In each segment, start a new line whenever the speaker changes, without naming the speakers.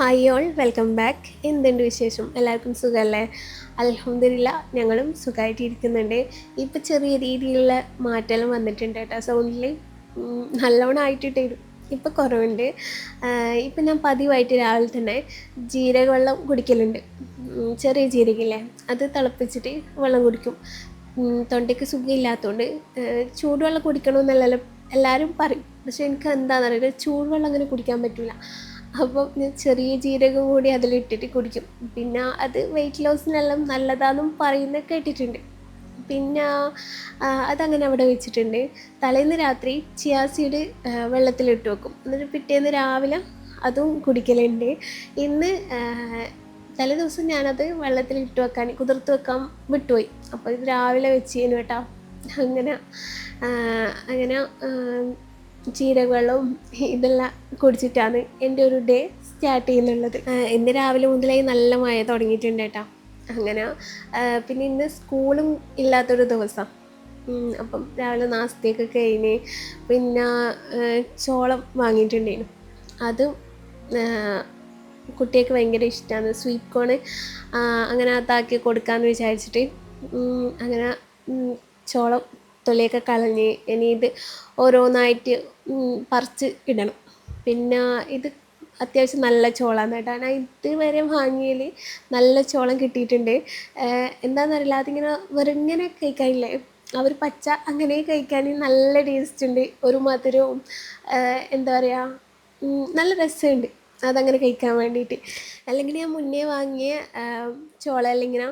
Hi all welcome back എന്തുണ്ട് വിശേഷം? എല്ലാവർക്കും സുഖമല്ലേ അലഹമില്ല ഞങ്ങളും സുഖമായിട്ട് ഇരിക്കുന്നുണ്ട്. ഇപ്പം ചെറിയ രീതിയിലുള്ള മാറ്റം വന്നിട്ടുണ്ട് കേട്ടോ. സൗണ്ടിൽ നല്ലോണം ആയിട്ടിട്ട് ഇപ്പോൾ കുറവുണ്ട്. ഇപ്പം ഞാൻ പതിവായിട്ട് രാവിലെ തന്നെ ജീരകവെള്ളം കുടിക്കലുണ്ട്. ചെറിയ ജീരകില്ലേ അത് തിളപ്പിച്ചിട്ട് വെള്ളം കുടിക്കും. തൊണ്ടയ്ക്ക് സുഖമില്ലാത്തതുകൊണ്ട് ചൂടുവെള്ളം കുടിക്കണമെന്നല്ലല്ലോ എല്ലാവരും പറയും. പക്ഷേ എനിക്ക് എന്താണെന്നറിയില്ല ചൂടുവെള്ളം അങ്ങനെ കുടിക്കാൻ പറ്റില്ല അപ്പം ഞാൻ ചെറിയ ജീരകം കൂടി അതിലിട്ടിട്ട് കുടിക്കും. പിന്നെ അത് വെയിറ്റ് ലോസിനെല്ലാം നല്ലതാണെന്നും പറയുന്ന കേട്ടിട്ടുണ്ട്. പിന്നെ അതങ്ങനെ അവിടെ വെച്ചിട്ടുണ്ട്. തലേന്ന് രാത്രി ചിയാസീഡ് വെള്ളത്തിലിട്ട് വെക്കും. എന്നിട്ട് പിറ്റേന്ന് രാവിലെ അതും കുടിക്കലുണ്ട്. ഇന്ന് തലേ ദിവസം ഞാനത് വെള്ളത്തിലിട്ട് വെക്കാൻ കുതിർത്ത് വെക്കാൻ വിട്ടുപോയി. അപ്പോൾ രാവിലെ വെച്ചേനു കേട്ടോ. അങ്ങനെ അങ്ങനെ ജീരകവെള്ളവും ഇതെല്ലാം കുടിച്ചിട്ടാണ് എന്റെ ഒരു ഡേ സ്റ്റാർട്ട് ചെയ്യുന്നുള്ളത്. ഇന്ന് രാവിലെ മുതലായി നല്ല മഴ തുടങ്ങിയിട്ടുണ്ട് കേട്ടോ. അങ്ങനെ പിന്നെ ഇന്ന് സ്കൂളും ഇല്ലാത്തൊരു ദിവസം. അപ്പം രാവിലെ നാസ്തയൊക്കെ കഴിഞ്ഞ് പിന്നെ ചോളം വാങ്ങിയിട്ടുണ്ടായിരുന്നു. അതും കുട്ടിയൊക്കെ ഭയങ്കര ഇഷ്ടമാണ് സ്വീറ്റ് കോണ് അങ്ങനെ അതാക്കി കൊടുക്കാമെന്ന് വിചാരിച്ചിട്ട് അങ്ങനെ ചോളം തൊലിയൊക്കെ കളഞ്ഞ് ഇനി ഇത് ഓരോന്നായിട്ട് പറിച്ച് ഇടണം. പിന്നെ ഇത് അത്യാവശ്യം നല്ല ചോളാണ് കേട്ടോ. ഞാൻ ഇതുവരെ വാങ്ങിയതിൽ നല്ല ചോളം കിട്ടിയിട്ടുണ്ട്. എന്താണെന്നറിയില്ല അതിങ്ങനെ വെറുങ്ങനെ കഴിക്കാനില്ലേ. ഒരു പച്ച അങ്ങനെ കഴിക്കാൻ നല്ല ടേസ്റ്റ് ഉണ്ട്. ഒരു മധുരവും എന്താ പറയുക നല്ല രസമുണ്ട് അതങ്ങനെ കഴിക്കാൻ വേണ്ടിയിട്ട്. അല്ലെങ്കിൽ ഞാൻ മുന്നേ വാങ്ങിയ ചോള അല്ലെങ്കിൽ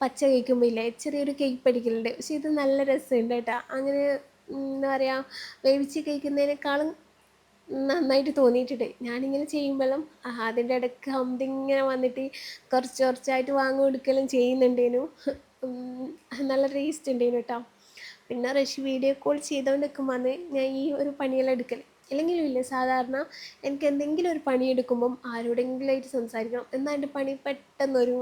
പച്ച കേൾക്കുമ്പോൾ ഇല്ലേ ചെറിയൊരു കേക്ക് പഠിക്കലുണ്ട്. പക്ഷെ ഇത് നല്ല രസമുണ്ട് കേട്ടോ. അങ്ങനെ എന്താ പറയുക വേവിച്ച് കഴിക്കുന്നതിനേക്കാളും നന്നായിട്ട് തോന്നിയിട്ടുണ്ട്. ഞാനിങ്ങനെ ചെയ്യുമ്പോഴും അതിന്റെ ഇടയ്ക്ക് ഹംദിങ്ങനെ വന്നിട്ട് കുറച്ച് കുറച്ചായിട്ട് വാങ്ങി കൊടുക്കലും ചെയ്യുന്നുണ്ടേനു. നല്ല ടേസ്റ്റ് ഉണ്ടേനു കേട്ടോ. പിന്നെ റഷ് വീഡിയോ കോൾ ചെയ്തുകൊണ്ട് നിൽക്കുമ്പോൾ ഞാൻ ഈ ഒരു പണിയെല്ലാം എടുക്കൽ അല്ലെങ്കിലും ഇല്ല. സാധാരണ എനിക്ക് എന്തെങ്കിലും ഒരു പണിയെടുക്കുമ്പം ആരോടെങ്കിലുമായിട്ട് സംസാരിക്കണം. എന്നാൽ എന്റെ പണി പെട്ടെന്നൊരു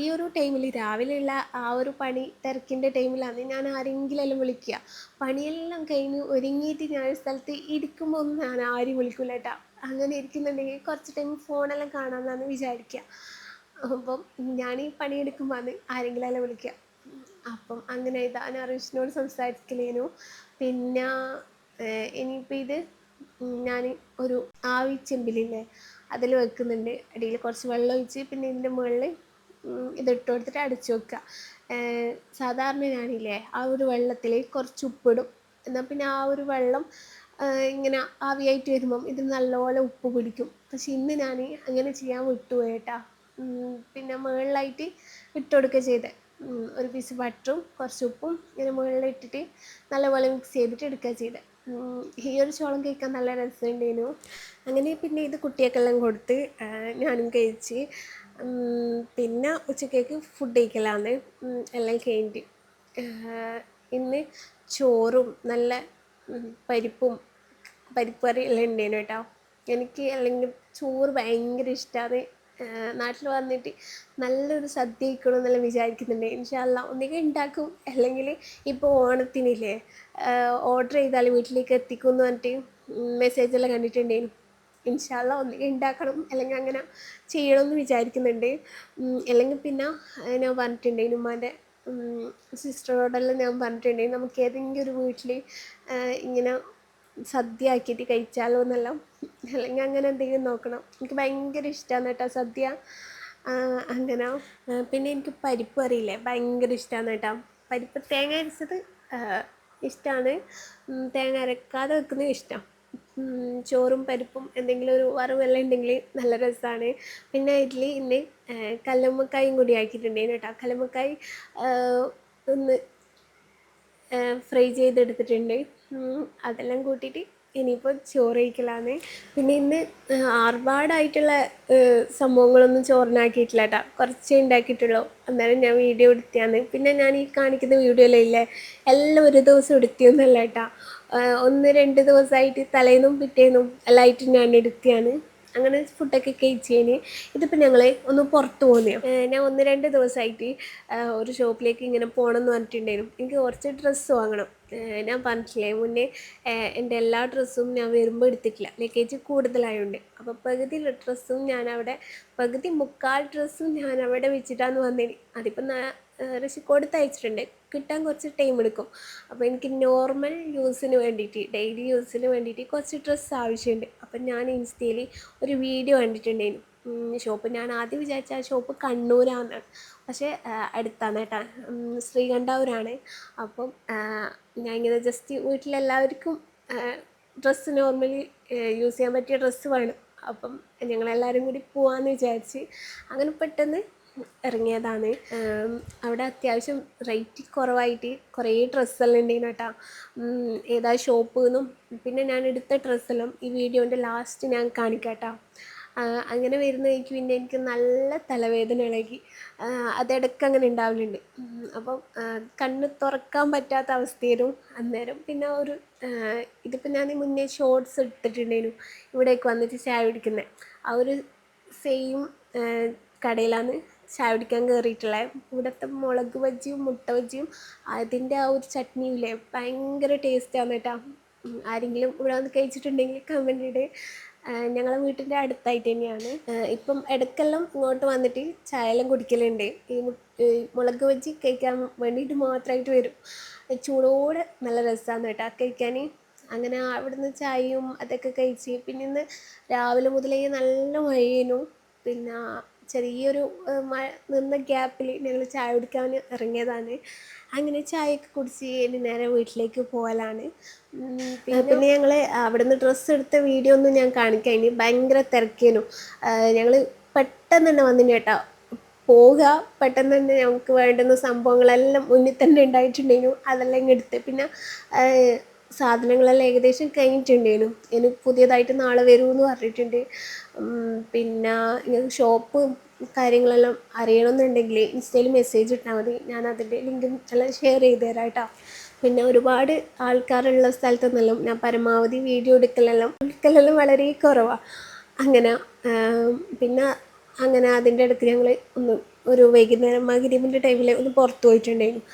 ഈ ഒരു ടൈമിൽ രാവിലെയുള്ള ആ ഒരു പണി തിരക്കിന്റെ ടൈമിലാണ് ഞാൻ ആരെങ്കിലും വിളിക്കുക പണിയെല്ലാം കഴിഞ്ഞ് ഒരുങ്ങിയിട്ട് ഞാൻ ഒരു സ്ഥലത്ത് ഇരിക്കുമ്പോൾ ഒന്നും ഞാൻ ആരും വിളിക്കില്ല കേട്ടോ. അങ്ങനെ ഇരിക്കുന്നുണ്ടെങ്കിൽ കുറച്ച് ടൈം ഫോണെല്ലാം കാണാമെന്നാണ് വിചാരിക്കുക അപ്പം ഞാൻ ഈ പണിയെടുക്കുമ്പോൾ ആരെങ്കിലും വിളിക്കുക അപ്പം അങ്ങനെ ഇതാ. ഞാൻ റിഷിനോട് സംസാരിക്കലേനു. പിന്നെ ഇനിയിപ്പോൾ ഇത് ഞാൻ ഒരു ആവി ചെമ്പിലില്ലേ അതിൽ വെക്കുന്നുണ്ട്. അടിയിൽ കുറച്ച് വെള്ളം ഒഴിച്ച് പിന്നെ ഇതിന്റെ മുകളിൽ ഇതിട്ട് കൊടുത്തിട്ട് അടച്ചു വെക്കുക. സാധാരണ ഞാനില്ലേ ആ ഒരു വെള്ളത്തിൽ കുറച്ച് ഉപ്പിടും. എന്നാൽ പിന്നെ ആ ഒരു വെള്ളം ഇങ്ങനെ ആവിയായിട്ട് വരുമ്പം ഇത് നല്ലപോലെ ഉപ്പ് പിടിക്കും. പക്ഷെ ഇന്ന് ഞാൻ അങ്ങനെ ചെയ്യാൻ വിട്ടുപോയി കേട്ടാ. പിന്നെ മുകളിലായിട്ട് ഇട്ട് കൊടുക്കുക ചെയ്തത് ഒരു പീസ് ബട്ടറും കുറച്ച് ഉപ്പും ഇങ്ങനെ മുകളിലിട്ടിട്ട് നല്ലപോലെ മിക്സ് ചെയ്തിട്ട് എടുക്കുക ചെയ്തത് ഈ ഒരു ചോളം കഴിക്കാൻ നല്ല രസമുണ്ടായിരുന്നു അങ്ങനെ പിന്നെ ഇത് കുട്ടിയൊക്കെല്ലാം കൊടുത്ത് ഞാനും കഴിച്ച്. പിന്നെ ഉച്ചക്കേക്ക് ഫുഡ് കഴിക്കലാണ് എല്ലാം കഴിഞ്ഞിട്ട്. ഇന്ന് ചോറും നല്ല പരിപ്പും പരിപ്പ് കറി എല്ലാം ഉണ്ടായിരുന്നു കേട്ടോ. എനിക്ക് അല്ലെങ്കിൽ ചോറ് ഭയങ്കര ഇഷ്ടമാണ് നാട്ടിൽ വന്നിട്ട് നല്ലൊരു സദ്യ കഴിക്കണം എന്നെല്ലാം വിചാരിക്കുന്നുണ്ട്. ഇൻഷാല്ല ഒന്നുകിൽ ഉണ്ടാക്കും അല്ലെങ്കിൽ ഇപ്പോൾ ഓണത്തിനില്ലേ ഓർഡർ ചെയ്താൽ വീട്ടിലേക്ക് എത്തിക്കും എന്ന് പറഞ്ഞിട്ട് മെസ്സേജെല്ലാം കണ്ടിട്ടുണ്ടേനു ഇൻഷാല്ല ഒന്നുകിൽ ഉണ്ടാക്കണം അല്ലെങ്കിൽ അങ്ങനെ ചെയ്യണമെന്ന് വിചാരിക്കുന്നുണ്ട്. അല്ലെങ്കിൽ പിന്നെ ഞാൻ പറഞ്ഞിട്ടുണ്ടേനു ഉമ്മാന്റെ സിസ്റ്ററോടെല്ലാം ഞാൻ പറഞ്ഞിട്ടുണ്ടെങ്കിൽ നമുക്ക് ഏതെങ്കിലും ഒരു വീട്ടിൽ ഇങ്ങനെ സദ്യ ആക്കിയിട്ട് കഴിച്ചാലോ എന്നെല്ലാം. അല്ലെങ്കിൽ അങ്ങനെ എന്തെങ്കിലും നോക്കണം. എനിക്ക് ഭയങ്കര ഇഷ്ടമാണ് കേട്ടോ സദ്യ. അങ്ങനെ. പിന്നെ എനിക്ക് പരിപ്പ് അറിയില്ലേ ഭയങ്കര ഇഷ്ടമാണ് കേട്ടോ. പരിപ്പ് തേങ്ങ അരച്ചത് ഇഷ്ടമാണ് തേങ്ങ അരക്കാതെ വെക്കുന്നത് ഇഷ്ടം. ചോറും പരിപ്പും എന്തെങ്കിലും ഒരു വറവെല്ലാം ഉണ്ടെങ്കിൽ നല്ല രസമാണ്. പിന്നെ ഇഡ്ഡലി ഇന്ന് കല്ലുമ്മക്കായും കൂടി ആക്കിയിട്ടുണ്ടായിരുന്നു കേട്ടോ. കല്ലുമ്മക്കായ് ഒന്ന് ഫ്രൈ ചെയ്തെടുത്തിട്ടുണ്ട്. അതെല്ലാം കൂട്ടിയിട്ട് ഇനിയിപ്പോൾ ചോറ് കഴിക്കലാണ് പിന്നെ ഇന്ന് ആർഭാടായിട്ടുള്ള സംഭവങ്ങളൊന്നും ചോറിനാക്കിയിട്ടില്ല കേട്ടോ കുറച്ചേ ഉണ്ടാക്കിയിട്ടുള്ളൂ. അന്നേരം ഞാൻ വീഡിയോ എടുത്തിയാണ് പിന്നെ ഞാൻ ഈ കാണിക്കുന്ന വീഡിയോയിലില്ലേ എല്ലാം ഒരു ദിവസം എടുത്തിയൊന്നല്ല കേട്ടോ ഒന്ന് രണ്ട് ദിവസമായിട്ട് തലേന്നും പിറ്റേന്നും എല്ലായിട്ടും ഞാൻ എടുത്തിയാണ്. അങ്ങനെ ഫുഡൊക്കെ കഴിച്ചതിന് ഇതിപ്പോൾ ഞങ്ങൾ ഒന്ന് പുറത്ത് പോകുന്നതാണ് ഞാൻ ഒന്ന് രണ്ട് ദിവസമായിട്ട് ഒരു ഷോപ്പിലേക്ക് ഇങ്ങനെ പോകണം എന്ന് പറഞ്ഞിട്ടുണ്ടായിരുന്നു. എനിക്ക് കുറച്ച് ഡ്രസ്സ് വാങ്ങണം. ഞാൻ പറഞ്ഞിട്ടില്ലേ മുന്നേ എന്റെ എല്ലാ ഡ്രസ്സും ഞാൻ വരുമ്പോൾ എടുത്തിട്ടില്ല. ലഗേജ് കൂടുതലായതുകൊണ്ട് അപ്പോൾ പകുതി ഡ്രസ്സും ഞാൻ അവിടെ പകുതി മുക്കാൽ ഡ്രസ്സും ഞാൻ അവിടെ വെച്ചിട്ടാണ് വന്നേന് അതിപ്പോൾ റഷിക്കോട് കൊടുത്തയച്ചിട്ടുണ്ട് കിട്ടാൻ കുറച്ച് ടൈം എടുക്കും. അപ്പോൾ എനിക്ക് നോർമൽ യൂസിന് വേണ്ടിയിട്ട് ഡെയിലി യൂസിന് വേണ്ടിയിട്ട് കുറച്ച് ഡ്രസ്സ് ആവശ്യമുണ്ട്. അപ്പം ഞാൻ ഇൻസ്റ്റയിൽ ഒരു വീഡിയോ കണ്ടിട്ടുണ്ടായിരുന്നു. ഷോപ്പ് ഞാൻ ആദ്യം വിചാരിച്ച ആ ഷോപ്പ് കണ്ണൂരാണെന്നാണ് പക്ഷേ അടുത്താണ് കേട്ടോ. ശ്രീകണ്ഠാവൂരാണ് അപ്പം ഞാൻ ഇങ്ങനെ ജസ്റ്റ് വീട്ടിലെല്ലാവർക്കും ഡ്രസ്സ് നോർമലി യൂസ് ചെയ്യാൻ പറ്റിയ ഡ്രസ്സ് വേണം. അപ്പം ഞങ്ങളെല്ലാവരും കൂടി പോവാമെന്ന് വിചാരിച്ച് അങ്ങനെ പെട്ടെന്ന് ഇറങ്ങിയതാണ്. അവിടെ അത്യാവശ്യം റേറ്റ് കുറവായിട്ട് കുറേ ഡ്രസ്സെല്ലാം ഉണ്ടായിരുന്നു കേട്ടോ. ഏതാ ഷോപ്പ് എന്നും പിന്നെ ഞാൻ എടുത്ത ഡ്രസ്സെല്ലാം ഈ വീഡിയോന്റെ ലാസ്റ്റ് ഞാൻ കാണിക്കാം അങ്ങനെ വരുന്ന എനിക്ക് പിന്നെ എനിക്ക് നല്ല തലവേദന ഇളകി. അതിടയ്ക്ക് അങ്ങനെ ഉണ്ടാവലുണ്ട്. അപ്പം കണ്ണ് തുറക്കാൻ പറ്റാത്ത അവസ്ഥയിലും അന്നേരം. പിന്നെ ഒരു ഇതിപ്പോൾ ഞാൻ മുന്നേ ഷോർട്സ് എടുത്തിട്ടുണ്ടേനു ഇവിടേക്ക് വന്നിട്ട് ചായ കുടിക്കുന്നത് ആ ഒരു സെയിം കടയിലാണ് ചായ കുടിക്കാൻ കയറിയിട്ടുള്ളത് ഇവിടുത്തെ മുളക് ബജിയും മുട്ട ബജിയും അതിന്റെ ആ ഒരു ചട്നിയില്ലേ ഭയങ്കര ടേസ്റ്റാണ് കേട്ടോ ആരെങ്കിലും ഇവിടെ വന്ന് കഴിച്ചിട്ടുണ്ടെങ്കിൽ കമന്റ് ഞങ്ങളെ വീട്ടിന്റെ അടുത്തായിട്ട് തന്നെയാണ്. ഇപ്പം ഇടയ്ക്കെല്ലാം ഇങ്ങോട്ട് വന്നിട്ട് ചായയെല്ലാം കുടിക്കലുണ്ട്. ഈ മുളക് ബജ്ജി കഴിക്കാൻ വേണ്ടിയിട്ട് മാത്രമായിട്ട് വരും. ചൂടോടെ നല്ല രസമാണ് കേട്ടോ കഴിക്കാൻ അങ്ങനെ അവിടുന്ന് ചായയും അതൊക്കെ കഴിച്ച് പിന്നെ ഇന്ന് രാവിലെ മുതലേ നല്ല മഴയേനു. പിന്നെ ചെറിയൊരു മഴ നിന്ന ഗ്യാപ്പിൽ ഞങ്ങൾ ചായ കുടിക്കാൻ ഇറങ്ങിയതാണ്. അങ്ങനെ ചായയൊക്കെ കുടിച്ച് ഇനി നേരെ വീട്ടിലേക്ക് പോകലാണ് പിന്നെ ഞങ്ങൾ അവിടുന്ന് ഡ്രസ്സ് എടുത്ത വീഡിയോ ഒന്നും ഞാൻ കാണിക്കാൻ ഇനി ഭയങ്കര തിരക്കേനു. ഞങ്ങൾ പെട്ടെന്ന് തന്നെ വന്നിന് കേട്ടോ. പോവുക പെട്ടെന്ന് തന്നെ നമുക്ക് വേണ്ടുന്ന സംഭവങ്ങളെല്ലാം മുന്നിൽ തന്നെ ഉണ്ടായിട്ടുണ്ടെങ്കിലും അതെല്ലാം ഇങ്ങെടുത്ത് പിന്നെ സാധനങ്ങളെല്ലാം ഏകദേശം കഴിഞ്ഞിട്ടുണ്ടേനു ഇനി പുതിയതായിട്ട് നാളെ വരുമെന്ന് പറഞ്ഞിട്ടുണ്ട്. പിന്നെ ഇങ്ങനെ ഷോപ്പ് കാര്യങ്ങളെല്ലാം അറിയണമെന്നുണ്ടെങ്കിൽ ഇൻസ്റ്റയിൽ മെസ്സേജ് ഇട്ടാൽ മതി. ഞാൻ അതിന്റെ ലിങ്കും എല്ലാം ഷെയർ ചെയ്ത് തരാം കേട്ടോ പിന്നെ ഒരുപാട് ആൾക്കാരുള്ള സ്ഥലത്തുനിന്നെല്ലാം ഞാൻ പരമാവധി വീഡിയോ എടുക്കലെല്ലാം എടുക്കലെല്ലാം വളരെ കുറവാണ് അങ്ങനെ പിന്നെ അങ്ങനെ അതിന്റെ അടുത്ത് ഞങ്ങൾ ഒന്ന് ഒരു വൈകുന്നേരം മകരിമിന്റെ ടൈമിൽ ഒന്ന് പുറത്ത് പോയിട്ടുണ്ടായിരുന്നു.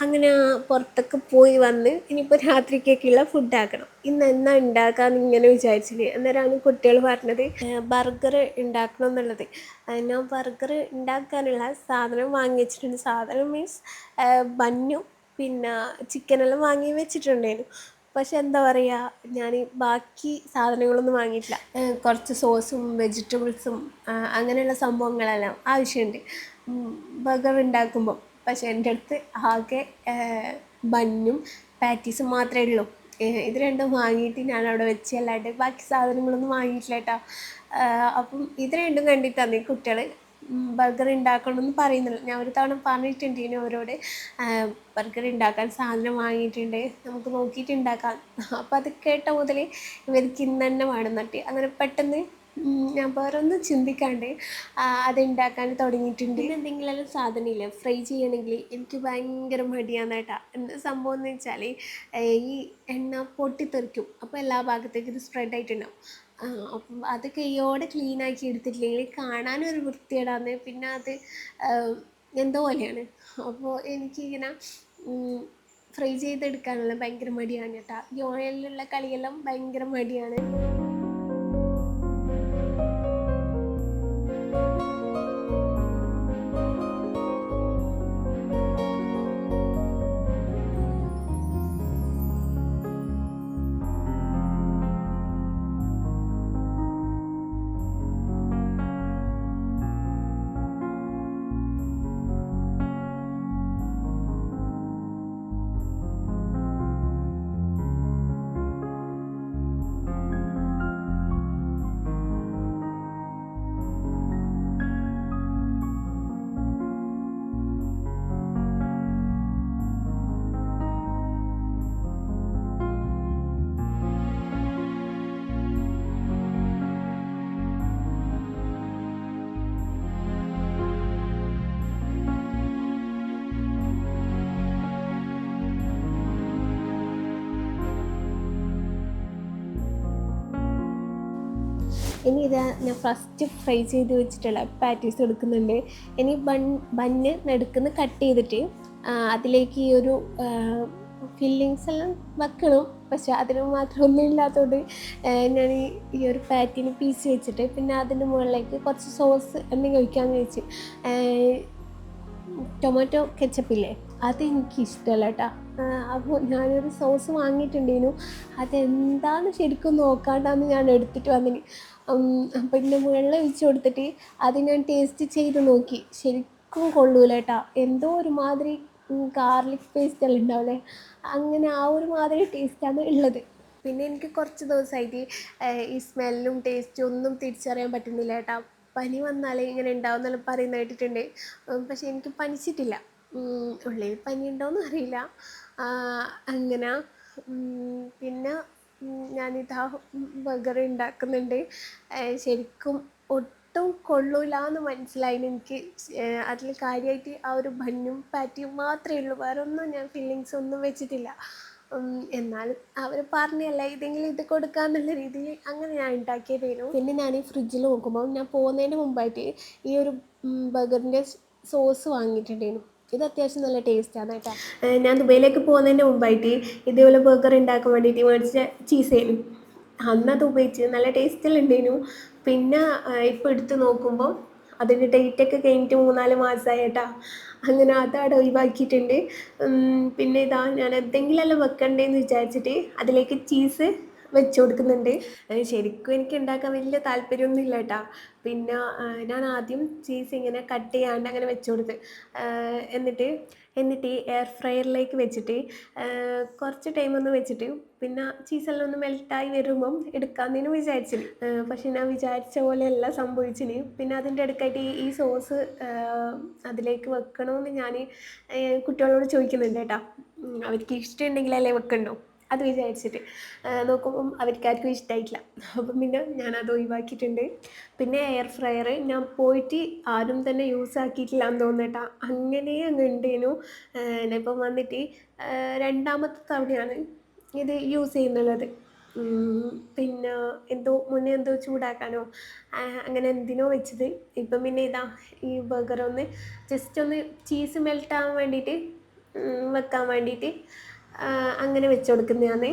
അങ്ങനെ പുറത്തൊക്കെ പോയി വന്ന് ഇനിയിപ്പോൾ രാത്രിക്കൊക്കെയുള്ള ഫുഡ് ആക്കണം. ഇന്ന് എന്നാ ഉണ്ടാക്കാന്ന് ഇങ്ങനെ വിചാരിച്ചില്ലേ അന്നേരമാണ് കുട്ടികൾ പറഞ്ഞത് ബർഗർ ഉണ്ടാക്കണം എന്നുള്ളത്. ഞാൻ ബർഗർ ഉണ്ടാക്കാനുള്ള സാധനം വാങ്ങി വെച്ചിട്ടുണ്ട്. സാധനം മീൻസ് ബന്നും പിന്നെ ചിക്കനെല്ലാം വാങ്ങി വെച്ചിട്ടുണ്ടായിരുന്നു. പക്ഷെ എന്താ പറയുക ഞാൻ ബാക്കി സാധനങ്ങളൊന്നും വാങ്ങിയിട്ടില്ല. കുറച്ച് സോസും വെജിറ്റബിൾസും അങ്ങനെയുള്ള സംഭവങ്ങളെല്ലാം ആവശ്യമുണ്ട് ബർഗർ ഉണ്ടാക്കുമ്പോൾ പക്ഷെ എന്റെ അടുത്ത് ആകെ ബന്നും പാറ്റീസും മാത്രമേ ഉള്ളൂ. ഇത് രണ്ടും വാങ്ങിയിട്ട് ഞാൻ അവിടെ വെച്ച് അല്ലാണ്ട് ബാക്കി സാധനങ്ങളൊന്നും വാങ്ങിയിട്ടില്ല കേട്ടോ. അപ്പം ഇത് രണ്ടും കണ്ടിട്ടാണ് ഈ കുട്ടികൾ ബർഗർ ഉണ്ടാക്കണമെന്ന് പറയുന്നില്ല ഞാൻ ഒരു തവണ പറഞ്ഞിട്ടുണ്ട് ഇനി അവരോട് ബർഗർ ഉണ്ടാക്കാൻ സാധനം വാങ്ങിയിട്ടുണ്ട് നമുക്ക് നോക്കിയിട്ട് ഉണ്ടാക്കാം. അപ്പോൾ അത് കേട്ട മുതൽ ഇവർക്ക് ഇന്ന് തന്നെ വേണം നട്ടി അങ്ങനെ പെട്ടെന്ന് ഞാൻ വേറെ ഒന്നും ചിന്തിക്കാണ്ട് അത് ഉണ്ടാക്കാൻ തുടങ്ങിയിട്ടുണ്ട്. പിന്നെ എന്തെങ്കിലും സാധനം സാധനമില്ല? ഫ്രൈ ചെയ്യണമെങ്കിൽ എനിക്ക് ഭയങ്കര മടിയാണ് എന്താ സംഭവം എന്ന് വെച്ചാൽ ഈ എണ്ണ പൊട്ടിത്തെറിക്കും. അപ്പോൾ എല്ലാ ഭാഗത്തേക്കും ഇത് സ്പ്രെഡ് ആയിട്ടുണ്ടാവും. അപ്പം അത് കൈയോടെ ക്ലീൻ ആക്കി എടുത്തിട്ടില്ലെങ്കിൽ കാണാനും ഒരു വൃത്തികേടാണ് പിന്നെ അത് എന്തോ പോലെയാണ്. അപ്പോൾ എനിക്കിങ്ങനെ ഫ്രൈ ചെയ്തെടുക്കാനുള്ള ഭയങ്കര മടിയാണ് കേട്ടോ. ഈ ഓയിലുള്ള കളിയെല്ലാം ഭയങ്കര മടിയാണ്. ഇനി ഇതാ ഞാൻ ഫസ്റ്റ് ഫ്രൈ ചെയ്ത് വെച്ചിട്ടുള്ള പാറ്റീസ് എടുക്കുന്നുണ്ട്. ഇനി ബൺ ബണ്ണ് നടുക്കുന്ന കട്ട് ചെയ്തിട്ട് അതിലേക്ക് ഈ ഒരു ഫില്ലിങ്സ് എല്ലാം വെക്കണം. പക്ഷെ അതിന് മാത്രം ഒന്നും ഇല്ലാത്തതുകൊണ്ട് ഞാൻ ഈ ഒരു പാറ്റിന് പീസ് വെച്ചിട്ട് പിന്നെ അതിന്റെ മുകളിലേക്ക് കുറച്ച് സോസ് എന്തെങ്കിലും ഒഴിക്കാമെന്ന് വെച്ച് ടൊമാറ്റോ കെച്ചപ്പില്ലേ അതെനിക്ക് ഇഷ്ടമല്ല കേട്ടോ അപ്പോൾ ഞാനൊരു സോസ് വാങ്ങിയിട്ടുണ്ടേനു. അതെന്താണ് ശരിക്കും നോക്കാണ്ടാന്ന് ഞാൻ എടുത്തിട്ട് വന്നിന്. അപ്പം വെള്ളം ഒഴിച്ച് കൊടുത്തിട്ട് അത് ഞാൻ ടേസ്റ്റ് ചെയ്ത് നോക്കി. ശരിക്കും കൊള്ളൂലേട്ടാ എന്തോ ഒരുമാതിരി ഗാർലിക് പേസ്റ്റ് എല്ലാം ഉണ്ടാവില്ലേ അങ്ങനെ ആ ഒരു മാതിരി ടേസ്റ്റാണ് ഉള്ളത് പിന്നെ എനിക്ക് കുറച്ച് ദിവസമായിട്ട് ഈ സ്മെല്ലും ടേസ്റ്റും ഒന്നും തിരിച്ചറിയാൻ പറ്റുന്നില്ല കേട്ടോ പനി വന്നാലേ ഇങ്ങനെ ഉണ്ടാവും എന്നെല്ലാം പറയുന്ന കേട്ടിട്ടുണ്ട്. പക്ഷെ എനിക്ക് പനിച്ചിട്ടില്ല. ഉള്ളിൽ പനി ഉണ്ടോയെന്ന് അറിയില്ല. അങ്ങനെ. പിന്നെ ഞാനിതാ ബർഗർ ഉണ്ടാക്കുന്നുണ്ട് ശരിക്കും ഒട്ടും കൊള്ളൂല എന്ന് മനസ്സിലായി എനിക്ക് അതിൽ കാര്യമായിട്ട് ആ ഒരു ബന്നും പാറ്റിയും മാത്രമേ ഉള്ളൂ. വേറെ ഒന്നും ഞാൻ ഫീലിങ്സ് ഒന്നും വെച്ചിട്ടില്ല. എന്നാലും അവർ പറഞ്ഞല്ല ഇതെങ്കിലും ഇത് കൊടുക്കാമെന്നുള്ള രീതിയിൽ അങ്ങനെ ഞാൻ ഉണ്ടാക്കിയതായിരുന്നു പിന്നെ ഞാൻ ഈ ഫ്രിഡ്ജിൽ നോക്കുമ്പോൾ ഞാൻ പോകുന്നതിന് മുമ്പായിട്ട് ഈ ഒരു ബർഗറിന്റെ സോസ് വാങ്ങിയിട്ടുണ്ടായിരുന്നു ഇത് അത്യാവശ്യം നല്ല ടേസ്റ്റാണ് കേട്ടോ ഞാൻ ദുബൈയിലേക്ക് പോകുന്നതിന് മുമ്പായിട്ട് ഇതേപോലെ ബർഗർ ഉണ്ടാക്കാൻ വേണ്ടിയിട്ട് മേടിച്ച ചീസ് ആയിരുന്നു അത് ഉപയോഗിച്ച് നല്ല ടേസ്റ്റിലുണ്ടേനു പിന്നെ ഇപ്പോൾ എടുത്ത് നോക്കുമ്പോൾ അതിന്റെ ഡേറ്റൊക്കെ കഴിഞ്ഞിട്ട് മൂന്നാൽ മാസമായിട്ടാ അങ്ങനെ അതവിടെ ഒഴിവാക്കിയിട്ടുണ്ട്. പിന്നെ ഇതാ ഞാൻ എന്തെങ്കിലും അല്ല വെക്കണ്ടേന്ന് വിചാരിച്ചിട്ട് അതിലേക്ക് ചീസ് വെച്ച് കൊടുക്കുന്നുണ്ട്. ശരിക്കും എനിക്ക് ഉണ്ടാക്കാൻ വലിയ താല്പര്യമൊന്നും ഇല്ല കേട്ടോ പിന്നെ ഞാൻ ആദ്യം ചീസ് ഇങ്ങനെ കട്ട് ചെയ്യാണ്ട് അങ്ങനെ വെച്ചു കൊടുത്ത് എന്നിട്ട് എന്നിട്ട് എയർ ഫ്രയറിലേക്ക് വെച്ചിട്ട് കുറച്ച് ടൈം ഒന്ന് വെച്ചിട്ട് പിന്നെ ചീസെല്ലാം ഒന്ന് മെൽട്ടായി വരുമ്പം എടുക്കാമെന്നു വിചാരിച്ചിന് പക്ഷേ ഞാൻ വിചാരിച്ച പോലെയല്ല സംഭവിച്ചിന്. പിന്നെ അതിന്റെ അടുക്കായിട്ട് ഈ- സോസ് അതിലേക്ക് വെക്കണമെന്ന് ഞാൻ കുട്ടികളോട് ചോദിക്കുന്നുണ്ട് കേട്ടോ. അവർക്ക് അവർക്ക് ഇഷ്ടമുണ്ടെങ്കിലല്ലേ വെക്കണ്ടോ? അത് വിചാരിച്ചിട്ട്. നോക്കുമ്പം അവർക്കാർക്കും ഇഷ്ടമായിട്ടില്ല അപ്പം പിന്നെ ഞാനത് ഒഴിവാക്കിയിട്ടുണ്ട്. പിന്നെ എയർ ഫ്രയർ ഞാൻ പോയിട്ട് ആരും തന്നെ യൂസ് ആക്കിയിട്ടില്ല എന്ന് തോന്നട്ടാ അങ്ങനെ അങ്ങ് ഉണ്ടേനു ഞാനിപ്പം വന്നിട്ട് രണ്ടാമത്തെ തവണയാണ് ഇത് യൂസ് ചെയ്യുന്നുള്ളത്. പിന്നെ എന്തോ മുന്നേ എന്തോ ചൂടാക്കാനോ അങ്ങനെ എന്തിനോ വെച്ചത്. ഇപ്പം പിന്നെ ഇതാ ഈ ബർഗർ ഒന്ന് ജസ്റ്റ് ഒന്ന് ചീസ് ആവാൻ വേണ്ടിയിട്ട് വെക്കാൻ വേണ്ടിയിട്ട് അങ്ങനെ വെച്ച് കൊടുക്കുന്നതാണ്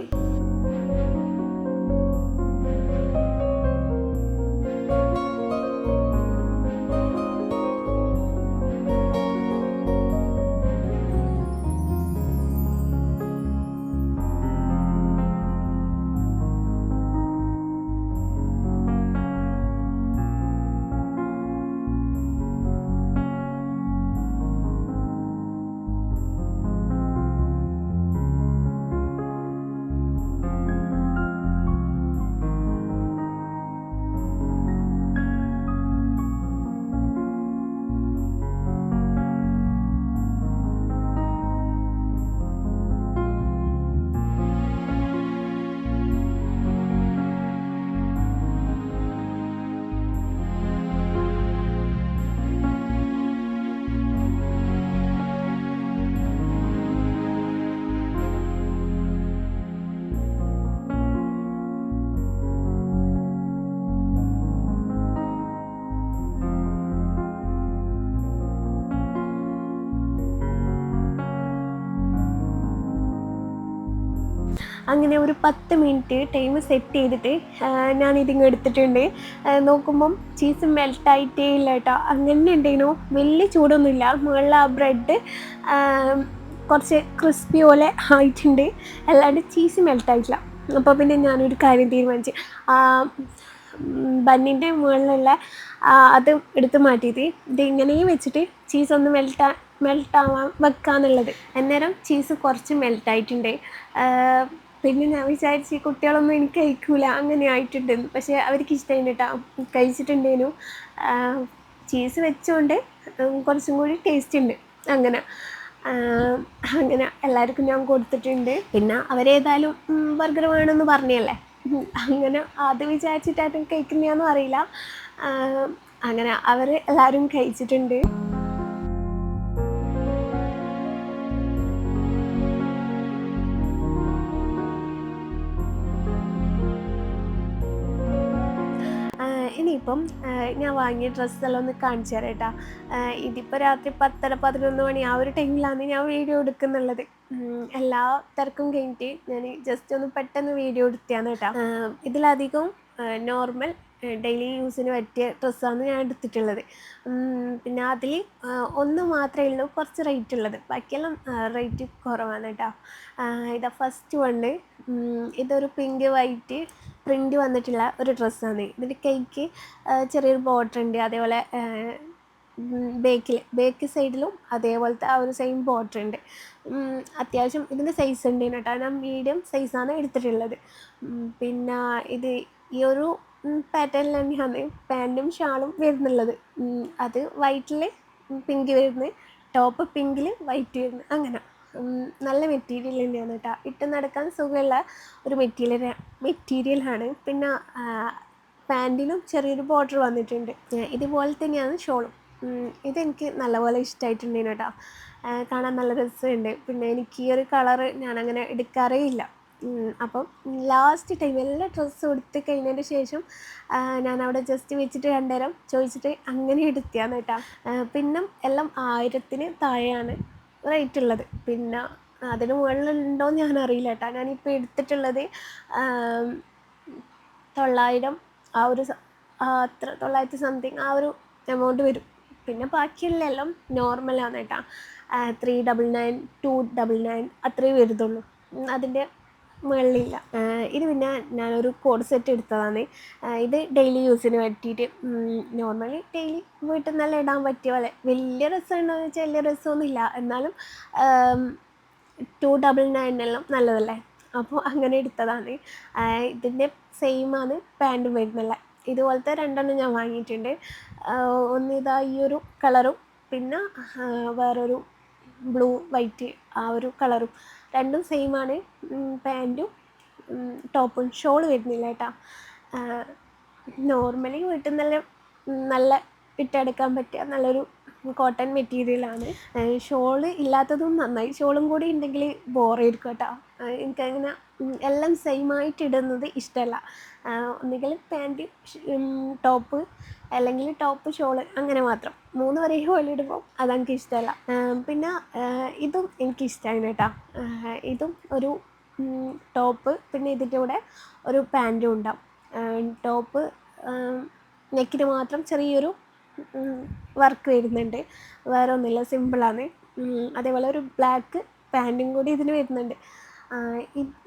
അങ്ങനെ ഒരു പത്ത് മിനിറ്റ് ടൈം സെറ്റ് ചെയ്തിട്ട് ഞാൻ ഇതിങ്ങ് എടുത്തിട്ടുണ്ട്. നോക്കുമ്പം ചീസ് മെൽട്ടായിട്ടേ ഇല്ല കേട്ടോ അങ്ങനെ ഉണ്ടെങ്കിൽ വലിയ ചൂടൊന്നുമില്ല. മുകളിൽ ആ ബ്രെഡ് കുറച്ച് ക്രിസ്പി പോലെ ആയിട്ടുണ്ട്. അല്ലാണ്ട് ചീസ് മെൽട്ടായിട്ടില്ല അപ്പോൾ പിന്നെ ഞാനൊരു കാര്യം തീരുമാനിച്ചു ബന്നിന്റെ മുകളിലുള്ള അത് എടുത്ത് മാറ്റിയിട്ട് ഇത് ഇങ്ങനെയും വെച്ചിട്ട് ചീസ് ഒന്ന് മെൽട്ടാ മെൽട്ടാവാൻ വെക്കാന്നുള്ളത്. അന്നേരം ചീസ് കുറച്ച് മെൽട്ടായിട്ടുണ്ട് പിന്നെ ഞാൻ വിചാരിച്ച് ഈ കുട്ടികളൊന്നും എനിക്ക് കഴിക്കൂല. അങ്ങനെ ആയിട്ടുണ്ട്. പക്ഷേ അവർക്ക് ഇഷ്ടമായി കേട്ടോ കഴിച്ചിട്ടുണ്ടേനു. ചീസ് വെച്ചുകൊണ്ട് കുറച്ചും കൂടി ടേസ്റ്റ് ഉണ്ട് അങ്ങനെ. അങ്ങനെ എല്ലാവർക്കും ഞാൻ കൊടുത്തിട്ടുണ്ട്. പിന്നെ അവരേതായാലും ബർഗർ വേണമെന്ന് പറഞ്ഞല്ലേ? അങ്ങനെ അത് വിചാരിച്ചിട്ടായിട്ടും കഴിക്കുന്നതാണെന്നും അറിയില്ല. അങ്ങനെ അവർ എല്ലാവരും കഴിച്ചിട്ടുണ്ട്. ഇനിയിപ്പം ഞാൻ വാങ്ങിയ ഡ്രസ്സെല്ലാം ഒന്ന് കാണിച്ചു തരാം കേട്ടോ. ഇതിപ്പോൾ രാത്രി പത്തര പതിനൊന്ന് മണി ആ ഒരു ടൈമിലാണ് ഞാൻ വീഡിയോ എടുക്കുന്നുള്ളത്. എല്ലാ തിരക്കും കഴിഞ്ഞിട്ട് ഞാൻ ജസ്റ്റ് ഒന്ന് പെട്ടെന്ന് വീഡിയോ എടുത്തിയാണ് കേട്ടോ. ഇതിലധികം നോർമൽ ഡെയിലി യൂസിന് പറ്റിയ ഡ്രസ്സാണ് ഞാൻ എടുത്തിട്ടുള്ളത്. പിന്നെ അതിൽ ഒന്ന് മാത്രമേ ഉള്ളൂ കുറച്ച് റേറ്റ് ഉള്ളത്. ബാക്കിയെല്ലാം റേറ്റ് കുറവാണ് കേട്ടോ. ഇതാ ഫസ്റ്റ് വണ് ഇതൊരു പിങ്ക് വൈറ്റ് പ്രിന്റ് വന്നിട്ടുള്ള ഒരു ഡ്രസ്സാണ്. ഇതിന്റെ കൈക്ക് ചെറിയൊരു ബോർഡർ ഉണ്ട്. അതേപോലെ ബേക്കിൽ ബേക്ക് സൈഡിലും അതേപോലത്തെ ആ ഒരു സെയിം ബോർഡർ ഉണ്ട്. അത്യാവശ്യം ഇതിന്റെ സൈസ് ഉണ്ട് കേട്ടോ ഞാൻ മീഡിയം സൈസാണ് എടുത്തിട്ടുള്ളത്. പിന്നെ ഇത് ഈ ഒരു പാറ്റേണിൽ തന്നെയാണ് പാന്റും ഷാളും വരുന്നുള്ളത്. അത് വൈറ്റിൽ പിങ്ക് വരുന്നത്. ടോപ്പ് പിങ്കിൽ വൈറ്റ് വരുന്നത്. അങ്ങനെ. നല്ല മെറ്റീരിയൽ തന്നെയാണ് കേട്ടോ ഇട്ട് നടക്കാൻ സുഖമുള്ള ഒരു മെറ്റീരിയൽ മെറ്റീരിയലാണ് പിന്നെ പാന്റിലും ചെറിയൊരു ബോർഡർ വന്നിട്ടുണ്ട്. ഇതുപോലെ തന്നെയാണ് ഷോളും. ഇതെനിക്ക് നല്ലപോലെ ഇഷ്ടമായിട്ടുണ്ടായിരുന്നു കേട്ടോ കാണാൻ നല്ല രസമുണ്ട്. പിന്നെ എനിക്ക് ഈ ഒരു കളറ് ഞാനങ്ങനെ എടുക്കാറേ ഇല്ല. അപ്പം ലാസ്റ്റ് ടൈം എല്ലാ ഡ്രസ്സ് കൊടുത്ത് കഴിഞ്ഞതിന് ശേഷം ഞാൻ അവിടെ ജസ്റ്റ് വെച്ചിട്ട് രണ്ടേരം ചോദിച്ചിട്ട് അങ്ങനെ എടുത്തിയാന്ന് കേട്ടോ പിന്നെ എല്ലാം ആയിരത്തിന് താഴെയാണ്. റേറ്റ് ഉള്ളത് പിന്നെ അതിന് മുകളിലുണ്ടോ എന്ന് ഞാൻ അറിയില്ല കേട്ടോ. ഞാനിപ്പോൾ എടുത്തിട്ടുള്ളത് തൊള്ളായിരം ആ ഒരു അത്ര തൊള്ളായിരത്തി സംതിങ് ആ ഒരു എമൗണ്ട് വരും. പിന്നെ ബാക്കിയുള്ള എല്ലാം നോർമലാണ് കേട്ടോ. Three double nine two double nine അത്രയേ വരുന്നുള്ളൂ. അതിന്റെ മുകളിലില്ല ഇത് പിന്നെ ഞാനൊരു കോഡ് സെറ്റ് എടുത്തതാണ്. ഇത് ഡെയിലി യൂസിന് പറ്റിയിട്ട് നോർമലി ഡെയിലി വീട്ടിൽ നിന്നെല്ലാം ഇടാൻ പറ്റിയ പോലെ. വലിയ രസമുണ്ടോ എന്ന് വെച്ചാൽ വലിയ രസമൊന്നുമില്ല. എന്നാലും ടു ഡബിൾ നയനെല്ലാം നല്ലതല്ലേ? അപ്പോൾ അങ്ങനെ എടുത്തതാണ്. ഇതിന്റെ സെയിമാണ് പാന്റും വരുന്നില്ല ഇതുപോലത്തെ രണ്ടെണ്ണം ഞാൻ വാങ്ങിയിട്ടുണ്ട്. ഒന്ന് ഇതാ ഈ ഒരു കളറും പിന്നെ വേറൊരു ബ്ലൂ വൈറ്റ് ആ ഒരു കളറും രണ്ടും സെയിമാണ് പാന്റും ടോപ്പും ഷോൾ വരുന്നില്ല കേട്ടോ. നോർമലി വീട്ടിൽ നിന്നെല്ലാം നല്ല ഇട്ടെടുക്കാൻ പറ്റിയ നല്ലൊരു കോട്ടൺ മെറ്റീരിയലാണ് ഷോൾ ഇല്ലാത്തതും നന്നായി. ഷോളും കൂടി ഉണ്ടെങ്കിൽ ബോറായിരിക്കും കേട്ടോ. എനിക്കങ്ങനെ എല്ലാം സെയിം ആയിട്ട് ഇടുന്നത് ഇഷ്ടമല്ല ഒന്നുകിൽ പാന്റ് ടോപ്പ് അല്ലെങ്കിൽ ടോപ്പ് ഷോൾ അങ്ങനെ മാത്രം. മൂന്ന് വരെ പോലെ ഇടുമ്പോൾ അതെനിക്ക് ഇഷ്ടമല്ല പിന്നെ ഇതും എനിക്ക് ഇഷ്ടമാണ് കേട്ടോ. ഇതും ഒരു ടോപ്പ് പിന്നെ ഇതിന്റെ കൂടെ ഒരു പാന്റും ഉണ്ടാവും. ടോപ്പ് നെക്കിന് മാത്രം ചെറിയൊരു വർക്ക് വരുന്നുണ്ട്. വേറെ ഒന്നുമില്ല സിമ്പിളാണ് അതേപോലെ ഒരു ബ്ലാക്ക് പാന്റും കൂടി ഇതിന് വരുന്നുണ്ട്.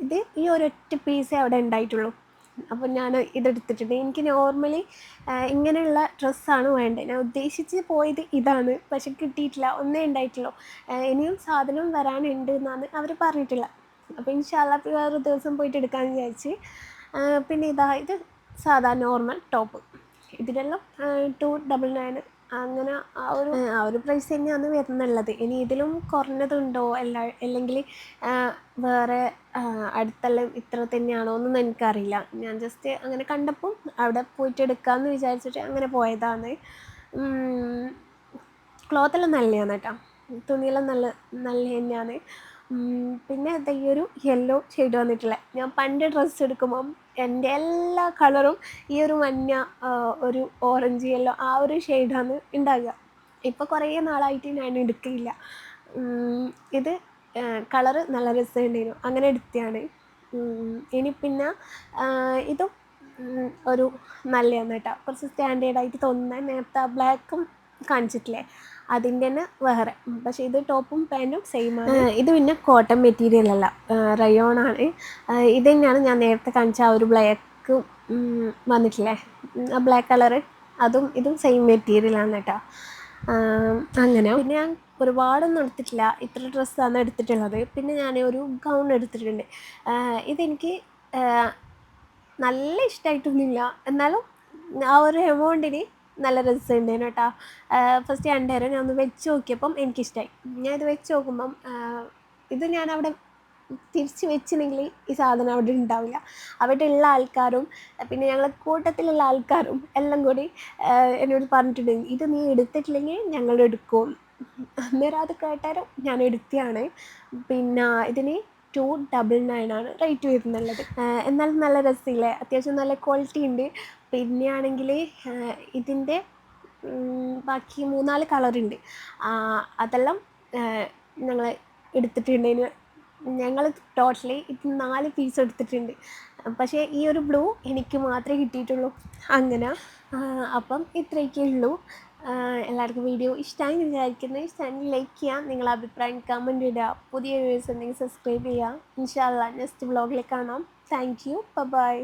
ഇത് ഈ ഒരൊറ്റ പീസേ അവിടെ ഉണ്ടായിട്ടുള്ളൂ. അപ്പോൾ ഞാൻ ഇതെടുത്തിട്ടുണ്ട്. എനിക്ക് നോർമലി ഇങ്ങനെയുള്ള ഡ്രസ്സാണ് വേണ്ടത്. ഞാൻ ഉദ്ദേശിച്ച് പോയത് ഇതാണ്. പക്ഷെ കിട്ടിയിട്ടില്ല. ഒന്നേ ഉണ്ടായിട്ടുള്ളൂ. ഇനിയും സാധനം വരാനുണ്ട് എന്നാണ് അവർ പറഞ്ഞിട്ടില്ല അപ്പോൾ ഇൻഷാല്ല വേറൊരു ദിവസം പോയിട്ട് എടുക്കാമെന്ന് വിചാരിച്ച്. പിന്നെ ഇതാ ഇത് സാധാ നോർമൽ ടോപ്പ് ഇതിനെല്ലാം ടു ഡബിൾ നയൻ അങ്ങനെ ആ ഒരു ആ ഒരു പ്രൈസ് തന്നെയാണ് വരുന്നുള്ളത്. ഇനി ഇതിലും കുറഞ്ഞതുണ്ടോ? അല്ല അല്ലെങ്കിൽ വേറെ അടുത്തെല്ലാം ഇത്ര തന്നെയാണോ എന്നൊന്നും എനിക്കറിയില്ല. ഞാൻ ജസ്റ്റ് അങ്ങനെ കണ്ടപ്പോൾ അവിടെ പോയിട്ട് എടുക്കാമെന്ന് വിചാരിച്ചിട്ട് അങ്ങനെ പോയതാണ്. ക്ലോത്തെല്ലാം നല്ലതാണ് കേട്ടോ. തുണിയെല്ലാം നല്ല നല്ല തന്നെയാണ്. പിന്നെ ഈ ഒരു യെല്ലോ ഷെയ്ഡ് വന്നിട്ടുള്ള ഞാൻ പണ്ട് ഡ്രസ്സ് എടുക്കുമ്പം എന്റെ എല്ലാ കളറും ഈ ഒരു മഞ്ഞ ഒരു ഓറഞ്ച് യെല്ലോ ആ ഒരു ഷെയ്ഡാണ് ഉണ്ടാകുക ഇപ്പോൾ കുറേ നാളായിട്ട് ഞാൻ എടുക്കില്ല ഇത് കളറ് നല്ല രസമുണ്ടായിരുന്നു. അങ്ങനെ എടുത്തതാണ്. ഇനി പിന്നെ ഇതും ഒരു നല്ലതാണ് കേട്ടോ. കുറച്ച് സ്റ്റാൻഡേർഡായിട്ട് തോന്നുന്ന നേരത്തെ ബ്ലാക്കും കാണിച്ചിട്ടില്ലേ? അതിന്റെ തന്നെ വേറെ പക്ഷേ ഇത് ടോപ്പും പാന്റും സെയിം ആണ്. ഇത് പിന്നെ കോട്ടൺ മെറ്റീരിയൽ അല്ല. റയോൺ ആണ്. ഇത് തന്നെയാണ് ഞാൻ നേരത്തെ കാണിച്ച ആ ഒരു ബ്ലാക്ക് വന്നിട്ടില്ലേ? ആ ബ്ലാക്ക് കളറ് അതും ഇതും സെയിം മെറ്റീരിയലാണ് കേട്ടോ. അങ്ങനെ. പിന്നെ ഞാൻ ഒരുപാടൊന്നും എടുത്തിട്ടില്ല. ഇത്ര ഡ്രസ്സാണ് എടുത്തിട്ടുള്ളത്. പിന്നെ ഞാൻ ഒരു ഗൗൺ എടുത്തിട്ടുണ്ട്. ഇതെനിക്ക് നല്ല ഇഷ്ടമായിട്ടൊന്നുമില്ല എന്നാലും ആ ഒരു എമൗണ്ടിന് നല്ല രസമുണ്ടായിരുന്നു കേട്ടോ. ഫസ്റ്റ് രണ്ടുപേരും ഞാൻ ഒന്ന് വെച്ച് നോക്കിയപ്പം എനിക്കിഷ്ടമായി ഞാൻ ഇത് വെച്ച് നോക്കുമ്പം ഇത് ഞാൻ അവിടെ തിരിച്ച് വെച്ചില്ലെങ്കിൽ ഈ സാധനം അവിടെ ഉണ്ടാവില്ല. അവിടെ ഉള്ള ആൾക്കാരും പിന്നെ ഞങ്ങളെ കൂട്ടത്തിലുള്ള ആൾക്കാരും എല്ലാം കൂടി എന്നോട് പറഞ്ഞിട്ടുണ്ട് ഇത് നീ എടുത്തിട്ടില്ലെങ്കിൽ ഞങ്ങൾ എടുക്കും. അന്നേരം അത് കേട്ടാലും ഞാൻ എടുത്തിയാണ് പിന്നെ ഇതിന് ടു ഡബിൾ നയൻ ആണ് റേറ്റ് വരുന്നുള്ളത്. എന്നാലും നല്ല രസമില്ലേ അത്യാവശ്യം നല്ല ക്വാളിറ്റി ഉണ്ട്. പിന്നെ ആണെങ്കിൽ ഇതിന്റെ ബാക്കി മൂന്നാൽ കളറുണ്ട് അതെല്ലാം ഞങ്ങൾ എടുത്തിട്ടുണ്ടതിന് ഞങ്ങൾ ടോട്ടലി ഇത് നാല് പീസ് എടുത്തിട്ടുണ്ട്. പക്ഷേ ഈ ഒരു ബ്ലൂ എനിക്ക് മാത്രമേ കിട്ടിയിട്ടുള്ളൂ. അങ്ങനെ അപ്പം ഇത്രയൊക്കെ ഉള്ളൂ. എല്ലാവർക്കും വീഡിയോ ഇഷ്ടമായി വിചാരിക്കുന്നു. ഇഷ്ടമായി ലൈക്ക് ചെയ്യാം. നിങ്ങളുടെ അഭിപ്രായം കമന്റ് ഇടുക. പുതിയ വീഡിയോസ് ഉണ്ടെങ്കിൽ സബ്സ്ക്രൈബ് ചെയ്യുക. ഇൻഷാല്ല നെക്സ്റ്റ് വ്ളോഗിൽ കാണാം. Thank you by